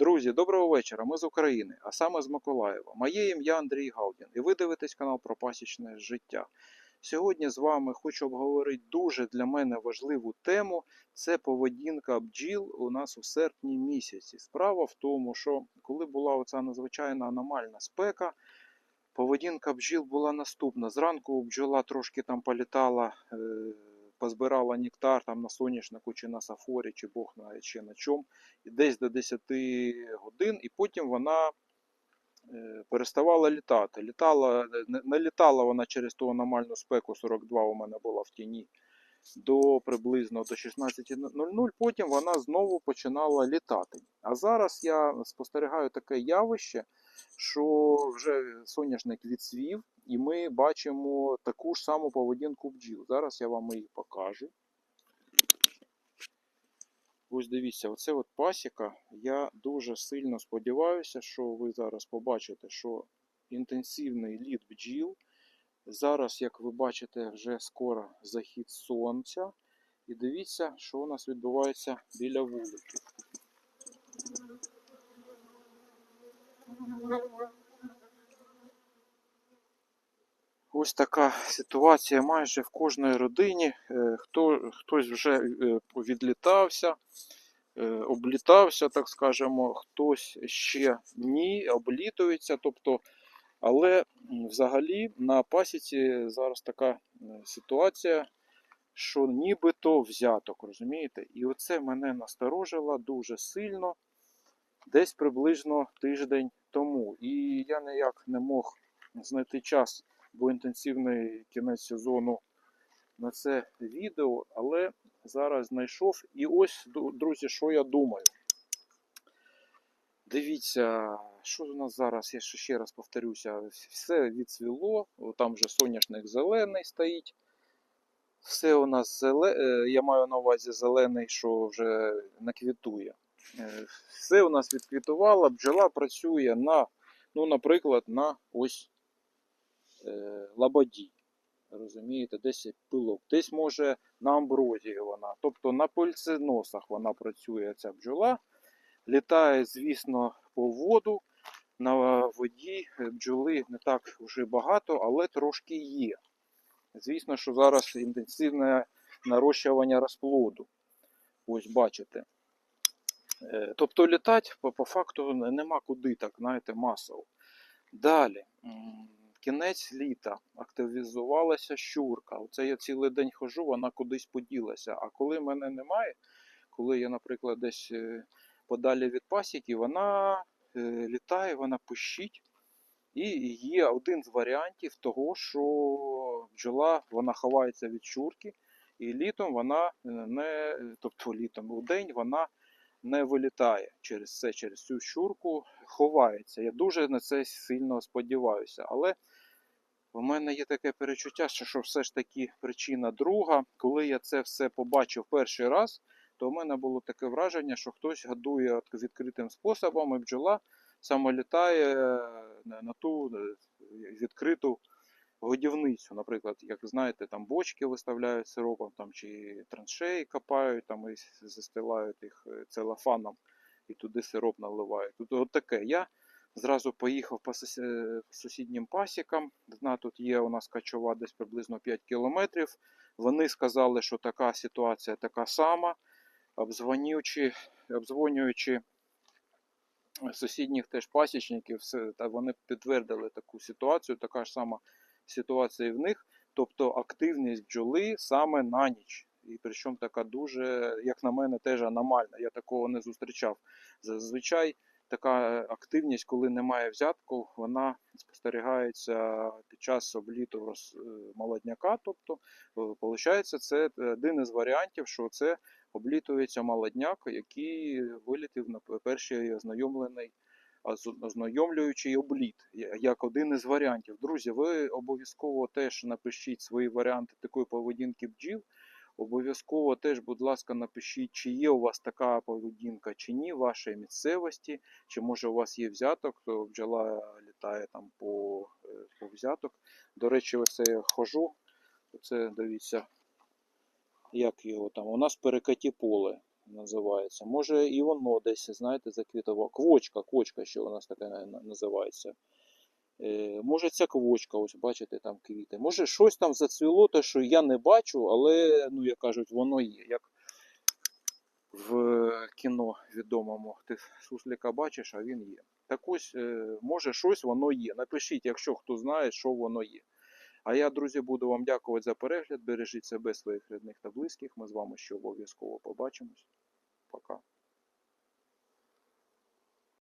Друзі, доброго вечора. Ми з України, а саме з Миколаєва. Моє ім'я Андрій Гаудін, і ви дивитесь канал про пасічне життя. Сьогодні з вами хочу обговорити дуже для мене важливу тему. Це поведінка бджіл у нас у серпні місяці. Справа в тому, що коли була оця надзвичайна аномальна спека, поведінка бджіл була наступна. Зранку бджола трошки там політала. Е- Позбирала нектар там на соняшнику чи на сафорі, чи Бог знає чи на чому, і десь до 10 годин, і потім вона е, переставала літати. Літала, не, літала вона через ту аномальну спеку 42 у мене була в тіні до приблизно до 16.00, потім вона знову починала літати. А зараз я спостерігаю таке явище, що вже соняшник відсвів, і ми бачимо таку ж саму поведінку бджіл. Зараз я вам її покажу. Ось дивіться, оце от пасіка. Я дуже сильно сподіваюся, що ви зараз побачите, що інтенсивний лід бджіл. Зараз, як ви бачите, вже скоро захід сонця. І дивіться, що у нас відбувається біля вулики. Ось така ситуація майже в кожній родині. Е, Хто, хтось вже е, відлітався, е, облітався, так скажемо, хтось ще ні, облітується. Тобто, але взагалі на пасіці зараз така е, ситуація, що нібито взяток, розумієте? І оце мене насторожило дуже сильно, десь приблизно тиждень тому. І я ніяк не мог знайти час бо інтенсивний кінець сезону на це відео, але зараз знайшов. І ось, друзі, що я думаю. Дивіться, що у нас зараз, я ще раз повторюся, все відцвіло, там вже соняшник зелений стоїть. Все у нас зеле... е, я маю на увазі зелений, що вже не квітує. Е, Все у нас відквітувало, бджола працює на, ну, наприклад, на ось е, лабаді. Розумієте, десь пилок, десь може на амброзії вона. Тобто на пильценосах вона працює ця бджола. Літає, звісно, по воду. На воді бджоли не так вже багато, але трошки є. Звісно, що зараз інтенсивне нарощування розплоду. Ось бачите. Е, Тобто літати по, факту нема куди так, знаєте, масово. Далі. Кінець літа активізувалася щурка. Оце я цілий день хожу, вона кудись поділася. А коли мене немає, коли я, наприклад, десь е, подалі від пасіки, вона е, літає, вона пищить. І є один з варіантів того, що бджола вона ховається від щурки, і літом вона е, не, тобто літом у день вона не вилітає через це, через цю щурку, ховається. Я дуже на це сильно сподіваюся. Але в мене є таке перечуття, що все ж таки причина друга. Коли я це все побачив перший раз, то в мене було таке враження, що хтось гадує відкритим способом, і бджола саме літає на ту е, відкриту годівницю. Наприклад, як знаєте, там бочки виставляють сиропом, там, чи траншеї копають там, і застилають їх е, целофаном і туди сироп наливають. Тут от таке. Я зразу поїхав по е, сусіднім пасікам. Зна, тут є у нас качова десь приблизно 5 кілометрів. Вони сказали, що така ситуація така сама. Обдзвонюючи, обдзвонюючи сусідніх теж пасічників, та вони підтвердили таку ситуацію, така ж сама ситуація і в них. Тобто активність бджоли саме на ніч. І причому така дуже, як на мене, теж аномальна. Я такого не зустрічав. Зазвичай така активність, коли немає взятку, вона спостерігається під час обліту роз... е, молодняка. Тобто, виходить, це один із варіантів, що це облітується молодняк, який вилітив на перший ознайомлений ознайомлюючий обліт, як один із варіантів. Друзі, ви обов'язково теж напишіть свої варіанти такої поведінки бджіл. Обов'язково теж, будь ласка, напишіть, чи є у вас така поведінка, чи ні в вашій місцевості, чи може у вас є взяток, то бджола літає там по, е, по взяток. До речі, ось я хожу. Це дивіться, як його там. У нас перекаті поле. називається. Може і воно десь, знаєте, заквітова. Квочка, квочка, що у нас на- називається. Е, може ця квочка, ось бачите, там квіти. Може щось там зацвіло, те, що я не бачу, але, ну, як кажуть, воно є. Як в кіно відомому. Ти суслика бачиш, а він є. Так ось, е, може, щось воно є. Напишіть, якщо хто знає, що воно є. А я, друзі, буду вам дякувати за перегляд. Бережіть себе, своїх рідних та близьких. Ми з вами ще обов'язково побачимось. Пока.